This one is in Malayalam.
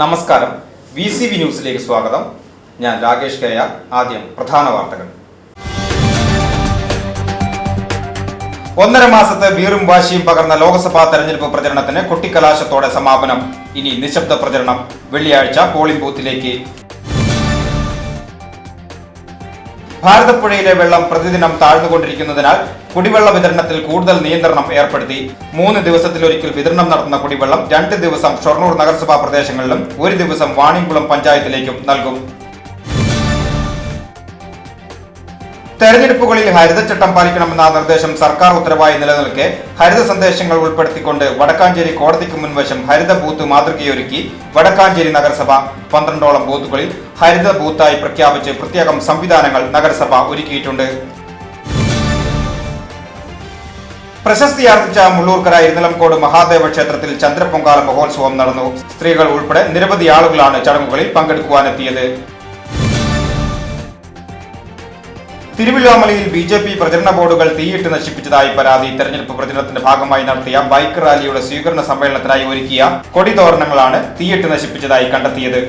നമസ്കാരം. വി സി വി ന്യൂസിലേക്ക് സ്വാഗതം. ഞാൻ രാകേഷ് കയ ആദ്യം പ്രധാന വാർത്തകൾ. ഒന്നര മാസത്തെ വീറും വാശിയും പകർന്ന ലോക്സഭാ തെരഞ്ഞെടുപ്പ് പ്രചരണത്തിന് കൊട്ടിക്കലാശത്തോടെ സമാപനം. ഇനി നിശബ്ദ പ്രചരണം. വെള്ളിയാഴ്ച പോളിംഗ് ബൂത്തിലേക്ക്. ഭാരതപ്പുഴയിലെ വെള്ളം പ്രതിദിനം താഴ്ന്നുകൊണ്ടിരിക്കുന്നതിനാൽ കുടിവെള്ള വിതരണത്തിൽ കൂടുതൽ നിയന്ത്രണം ഏർപ്പെടുത്തി. മൂന്ന് ദിവസത്തിലൊരിക്കൽ വിതരണം നടത്തുന്ന കുടിവെള്ളം രണ്ട് ദിവസം ഷൊർണൂർ നഗരസഭാ പ്രദേശങ്ങളിലും ഒരു ദിവസം വാണിയംകുളം പഞ്ചായത്തിലേക്കും നൽകും. തെരഞ്ഞെടുപ്പുകളിൽ ഹരിതച്ചട്ടം പാലിക്കണമെന്ന നിർദ്ദേശം സർക്കാർ ഉത്തരവായി നിലനിൽക്കെ ഹരിത സന്ദേശങ്ങൾ ഉൾപ്പെടുത്തിക്കൊണ്ട് വടക്കാഞ്ചേരി കോടതിക്ക് മുൻവശം ഹരിത ബൂത്ത് മാതൃകയൊരുക്കി വടക്കാഞ്ചേരി നഗരസഭ പന്ത്രണ്ടോളം ബൂത്തുകളിൽ ഹരിത ബൂത്തായി പ്രഖ്യാപിച്ച് പ്രത്യേകം സംവിധാനങ്ങൾ നഗരസഭ ഒരുക്കിയിട്ടുണ്ട്. പ്രശസ്തിയാർജിച്ച മുള്ളൂർക്കര ഇരുനിലംകോട് മഹാദേവ ക്ഷേത്രത്തിൽ ചന്ദ്രപൊങ്കാല മഹോത്സവം നടന്നു. സ്ത്രീകൾ ഉൾപ്പെടെ നിരവധി ആളുകളാണ് ചടങ്ങുകളിൽ പങ്കെടുക്കുവാനെത്തിയത്. തിരുവല്ലാമലയിൽ ബി ജെ പി പ്രചരണ ബോർഡുകൾ തീയിട്ട് നശിപ്പിച്ചതായി പരാതി തെരഞ്ഞെടുപ്പ് പ്രചരണത്തിന്റെ ഭാഗമായി നടത്തിയ ബൈക്ക് റാലിയുടെ സ്വീകരണ സമ്മേളനത്തിനായി ഒരുക്കിയ കൊടിതോരണങ്ങളാണ് തീയിട്ട് നശിപ്പിച്ചതായി കണ്ടെത്തിയത്.